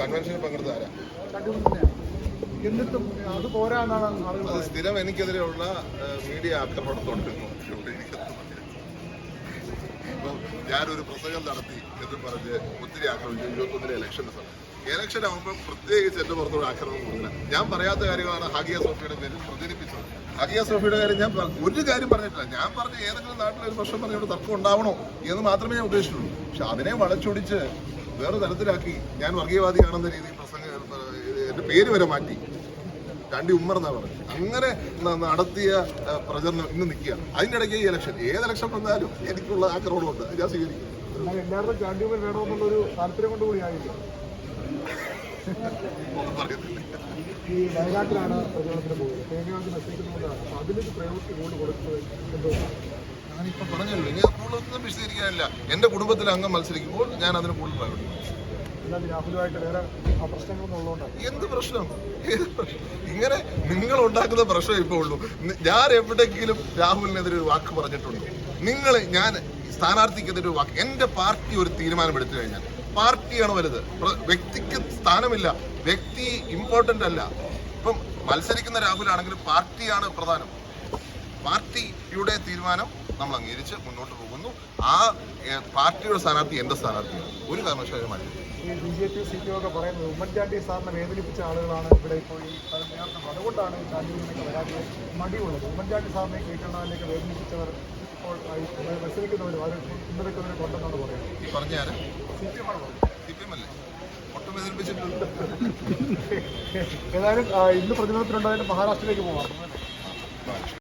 കൺവെൻഷനിൽ പങ്കെടുത്ത ആരാ എന്നിട്ടും അത് ആളുകൾ സ്ഥിരം എനിക്കെതിരെയുള്ള മീഡിയ ആക്രമണം തുടരുന്നു ഞാനൊരു പ്രസംഗം നടത്തി എന്ന് പറഞ്ഞ് ഒത്തിരി ആക്രമിച്ചു. ഇരുപത്തൊന്നിലെ ഇലക്ഷന്റെ സമയം. ഇലക്ഷൻ ആകുമ്പോൾ പ്രത്യേകിച്ച് എന്റെ പുറത്തോട് ആക്രമണം കൂടുതലാണ് ഞാൻ പറയാത്ത കാര്യങ്ങളാണ് ഹഗിയ സോഫിയുടെ പേരിൽ പ്രചരിപ്പിച്ചത്. ഹഗിയ സോഫിയുടെ കാര്യം ഞാൻ ഒരു കാര്യം പറഞ്ഞിട്ടില്ല. ഞാൻ പറഞ്ഞ ഏതെങ്കിലും നാട്ടിൽ ഒരു പ്രശ്നം പറഞ്ഞുകൊണ്ട് തർക്കം ഉണ്ടാവണോ എന്ന് മാത്രമേ ഞാൻ ഉദ്ദേശിച്ചുള്ളൂ. പക്ഷെ അതിനെ വളച്ചൊടിച്ച് വേറെ തരത്തിലാക്കി. ഞാൻ വർഗീയവാദിയാണെന്ന രീതിയിൽ പ്രസംഗം എന്റെ പേര് വരെ മാറ്റി. രണ്ടി ഉമ്മർ എന്നാ പറഞ്ഞു. അങ്ങനെ നടത്തിയ പ്രചരണം ഇന്ന് നിൽക്കുകയാണ്. അതിന്റെ ഇടയ്ക്ക് ഈ ഇലക്ഷൻ ഏത് ഇലക്ഷൻ വന്നാലും എനിക്കുള്ള ആക്രമണമുണ്ട് ഞാൻ സ്വീകരിക്കും. വേണമെന്നുള്ളൊരു താല്പര്യം കൊണ്ട് ഒന്നും പറയത്തില്ല. ഈ വയനാട്ടിലാണ് പ്രചരണത്തിന് പോകുന്നത്. തേങ്ങാക്ക് നശിക്കുന്നതുകൊണ്ടാണ് അതിലൊരു പ്രയോറിറ്റി കൂടുതൽ കൊടുക്കുന്നത് എന്തുകൊണ്ടാണ് ഞാനിപ്പോൾ പറഞ്ഞല്ലോ ഇനി കൂടുതലൊന്നും വിശദീകരിക്കാനില്ല. എന്റെ കുടുംബത്തിലെ അംഗം മത്സരിക്കുമ്പോൾ ഞാൻ അതിന് കൂടുതൽ ഉള്ളതുകൊണ്ടാണ്. എന്ത് പ്രശ്നം? ഏത് പ്രശ്നം? ഇങ്ങനെ നിങ്ങൾ ഉണ്ടാക്കുന്ന പ്രശ്നം ഇപ്പോൾ ഉള്ളൂ. ഞാൻ എവിടെയെങ്കിലും രാഹുലിനെതിരെ ഒരു വാക്ക് പറഞ്ഞിട്ടുണ്ടോ? നിങ്ങൾ ഞാൻ സ്ഥാനാർത്ഥിക്കെതിരെ ഒരു വാക്ക്. എന്റെ പാർട്ടി ഒരു തീരുമാനം എടുത്തു കഴിഞ്ഞാൽ പാർട്ടിയാണ് വലുത്. വ്യക്തിക്ക് സ്ഥാനമില്ല. വ്യക്തി ഇമ്പോർട്ടന്റ് അല്ല. ഇപ്പം മത്സരിക്കുന്ന രാഹുലാണെങ്കിലും പാർട്ടിയാണ് പ്രധാനം. പാർട്ടിയുടെ തീരുമാനം നമ്മൾ അംഗീകരിച്ച് മുന്നോട്ട് പോകുന്നു. ആ പാർട്ടിയുടെ സ്ഥാനാർത്ഥി എന്റെ സ്ഥാനാർത്ഥിയാണ്. ഒരു കാരണവശാലും മാറ്റി ഈ B J P C P ഒക്കെ പറയുന്നത് ഉമ്മൻചാണ്ടി സാറിനെ വേദനിപ്പിച്ച ആളുകളാണ് ഇവിടെ ഇപ്പോൾ ഈ നേതൃത്വം അതുകൊണ്ടാണ് മടിയുള്ളത്. ഉമ്മൻചാണ്ടി സാറിനെ കേൾക്കേണ്ടതിലേക്ക് വേദനിപ്പിച്ചവർ ഇപ്പോൾ ഈ മത്സരിക്കുന്നവരും അവർ പിന്തുണയ്ക്കുന്നവരെ കൊണ്ടെന്നാണ് പറയുന്നത്. ഈ പറഞ്ഞ ആര്? C P M C P M അല്ലേ? ഒട്ടും എതിർപ്പിച്ചിട്ടുണ്ട് ഏതായാലും ഇന്ന് പ്രതിനിധത്തിലുണ്ടായാലും മഹാരാഷ്ട്രയിലേക്ക് പോകാം